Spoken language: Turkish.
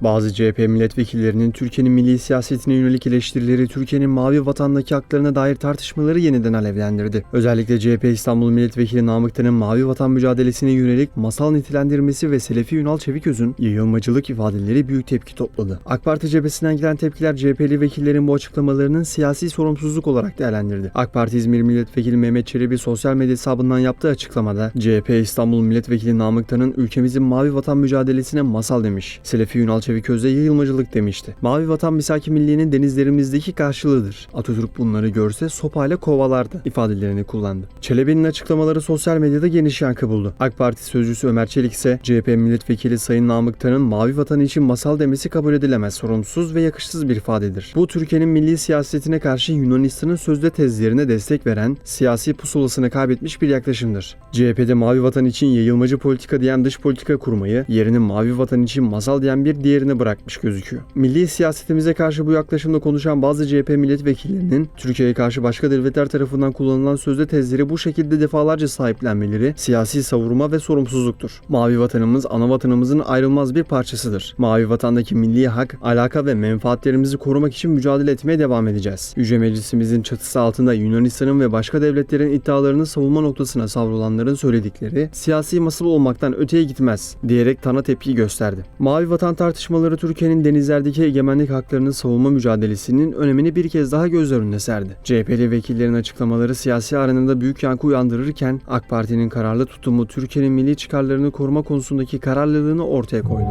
Bazı CHP milletvekillerinin Türkiye'nin milli siyasetine yönelik eleştirileri Türkiye'nin mavi vatandaki haklarına dair tartışmaları yeniden alevlendirdi. Özellikle CHP İstanbul Milletvekili Namık Tan'ın mavi vatan mücadelesine yönelik masal nitelendirmesi ve Selefi Ünal Çeviköz'ün yayılmacılık ifadeleri büyük tepki topladı. AK Parti cephesinden gelen tepkiler CHP'li vekillerin bu açıklamalarının siyasi sorumsuzluk olarak değerlendirdi. AK Parti İzmir Milletvekili Mehmet Çelebi sosyal medya hesabından yaptığı açıklamada CHP İstanbul Milletvekili Namık Tan'ın ülkemizin mavi vatan mücadelesine masal demiş. Selefi Ünal Çeviköz'de yayılmacılık demişti. Mavi vatan misaki milliğinin denizlerimizdeki karşılığıdır. Atatürk bunları görse sopayla kovalardı ifadelerini kullandı. Çelebi'nin açıklamaları sosyal medyada geniş yankı buldu. AK Parti sözcüsü Ömer Çelik ise CHP milletvekili Sayın Namık Tan'ın mavi vatan için masal demesi kabul edilemez, sorumsuz ve yakışsız bir ifadedir. Bu Türkiye'nin milli siyasetine karşı Yunanistan'ın sözde tezlerine destek veren, siyasi pusulasını kaybetmiş bir yaklaşımdır. CHP'de mavi vatan için yayılmacı politika diyen dış politika kurmayı, yerini mavi vatan için masal diyen bir diğerini bırakmış gözüküyor. Milli siyasetimize karşı bu yaklaşımda konuşan bazı CHP milletvekillerinin Türkiye'ye karşı başka devletler tarafından kullanılan sözde tezleri bu şekilde defalarca sahiplenmeleri siyasi savurma ve sorumsuzluktur. Mavi vatanımız ana vatanımızın ayrılmaz bir parçasıdır. Mavi vatandaki milli hak, alaka ve menfaatlerimizi korumak için mücadele etmeye devam edeceğiz. Yüce Meclisimizin çatısı altında Yunanistan'ın ve başka devletlerin iddialarını savunma noktasına savrulanların söyledikleri siyasi masal olmaktan öteye gitmez diyerek Tan'a tepki gösterdi. Mavi vatan tartışmaları Türkiye'nin denizlerdeki egemenlik haklarını savunma mücadelesinin önemini bir kez daha gözler önüne serdi. CHP'li vekillerin açıklamaları siyasi arenada büyük yankı uyandırırken AK Parti'nin kararlı tutumu Türkiye'nin milli çıkarlarını koruma konusundaki kararlılığını ortaya koydu.